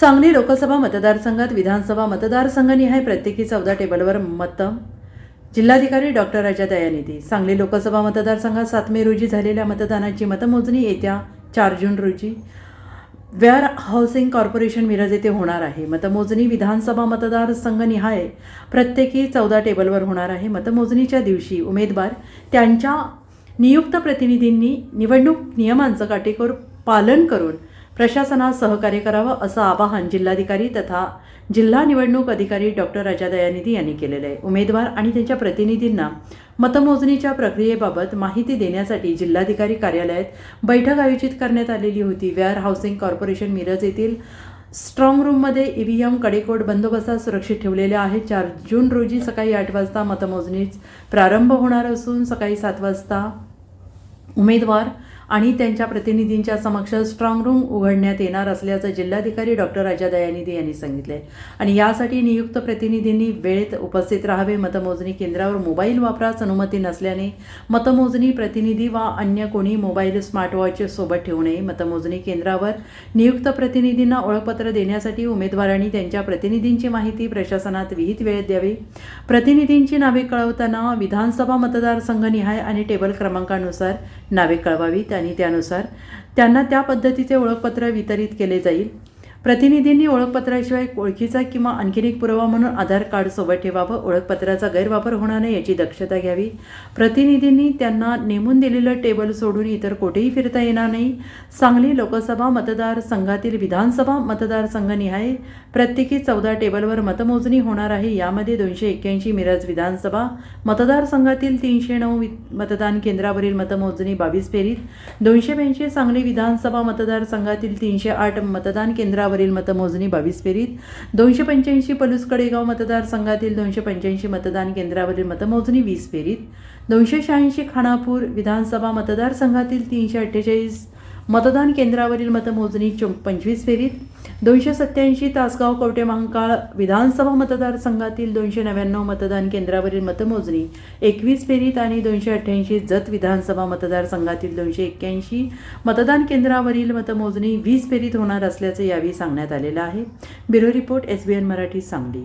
सांगली लोकसभा मतदारसंघात विधानसभा मतदारसंघनिहाय प्रत्येकी चौदा टेबलवर मतं जिल्हाधिकारी डॉक्टर राजा दयानिधी. सांगली लोकसभा मतदारसंघात सात मे रोजी झालेल्या मतदानाची मतमोजणी येत्या चार जून रोजी. वेअर हाऊसिंग कॉर्पोरेशन मिरज येथे होणार आहे. मतमोजणी विधानसभा मतदारसंघनिहाय प्रत्येकी चौदा टेबलवर होणार आहे. मतमोजणीच्या दिवशी उमेदवार त्यांच्या नियुक्त प्रतिनिधींनी निवडणूक नियमांचं काटेकोर पालन करून प्रशासनास सहकार्य करावं असं आवाहन जिल्हाधिकारी तथा जिल्हा निवडणूक अधिकारी डॉक्टर राजा दयानिधी यांनी केलेलं आहे. उमेदवार आणि त्यांच्या प्रतिनिधींना मतमोजणीच्या प्रक्रियेबाबत माहिती देण्यासाठी जिल्हाधिकारी कार्यालयात बैठक आयोजित करण्यात आलेली होती. वेअर हाऊसिंग कॉर्पोरेशन मिरज येथील स्ट्रॉंग रूममध्ये ईव्हीएम कडेकोट बंदोबस्तात सुरक्षित ठेवलेले आहेत. चार जून रोजी सकाळी आठ वाजता मतमोजणीच प्रारंभ होणार असून सकाळी सात वाजता उमेदवार आणि त्यांच्या प्रतिनिधींच्या समक्ष स्ट्रॉंग रूम उघडण्यात येणार असल्याचं जिल्हाधिकारी डॉक्टर राजा दयानिधी यांनी सांगितले आणि यासाठी नियुक्त प्रतिनिधींनी वेळेत उपस्थित राहावे मतमोजणी केंद्रावर मोबाईल वापरास अनुमती नसल्याने मतमोजणी प्रतिनिधी वा अन्य कोणी मोबाईल स्मार्टवॉच सोबत ठेवू नये. मतमोजणी केंद्रावर नियुक्त प्रतिनिधींना ओळखपत्र देण्यासाठी उमेदवारांनी त्यांच्या प्रतिनिधींची माहिती प्रशासनात विहित वेळेत द्यावी. प्रतिनिधींची नावे कळवताना विधानसभा मतदारसंघनिहाय आणि टेबल क्रमांकानुसार नावे कळवावी त्या आणि त्यानुसार त्यांना त्या पद्धतीचे ओळखपत्र वितरित केले जाईल. प्रतिनिधींनी ओळखपत्राशिवाय ओळखीचा किंवा आणखीन एक पुरावा म्हणून आधार कार्ड सोबत ठेवावं ओळखपत्राचा गैरवापर होणार नाही याची दक्षता घ्यावी. प्रतिनिधींनी त्यांना नेमून दिलेलं टेबल सोडून इतर कुठेही फिरता येणार नाही. सांगली लोकसभा मतदारसंघातील विधानसभा मतदारसंघनिहाय प्रत्येकी चौदा टेबलवर मतमोजणी होणार आहे. यामध्ये दोनशे एक्क्याऐंशी मिरज विधानसभा मतदारसंघातील तीनशे नऊ मतदान केंद्रावरील मतमोजणी बावीस फेरीत दोनशे ब्याऐंशी सांगली विधानसभा मतदारसंघातील तीनशे आठ मतदान केंद्रावरील मतमोजणी बावीस फेरीत. दोनशे पंच्याऐंशी पलूस कडेगाव मतदारसंघातील दोनशे पंच्याऐंशी मतदान केंद्रावरील मतमोजणी वीस फेरीत. दोनशे शहाऐंशी खानापूर विधानसभा मतदारसंघातील तीनशे अठ्ठेचाळीस मतदान केंद्रावरील मतमोजणी चो पंचवीस फेरीत. दोनशे सत्याऐंशी तासगाव कवटे महांकाळ विधानसभा मतदारसंघातील दोनशे नव्याण्णव मतदान केंद्रावरील मतमोजणी एकवीस फेरीत आणि दोनशे अठ्ठ्याऐंशी जत विधानसभा मतदारसंघातील दोनशे एक्क्याऐंशी मतदान केंद्रावरील मतमोजणी वीस फेरीत होणार असल्याचं यावेळी सांगण्यात आलेलं आहे. Bureau report S B N Marathi Sangli.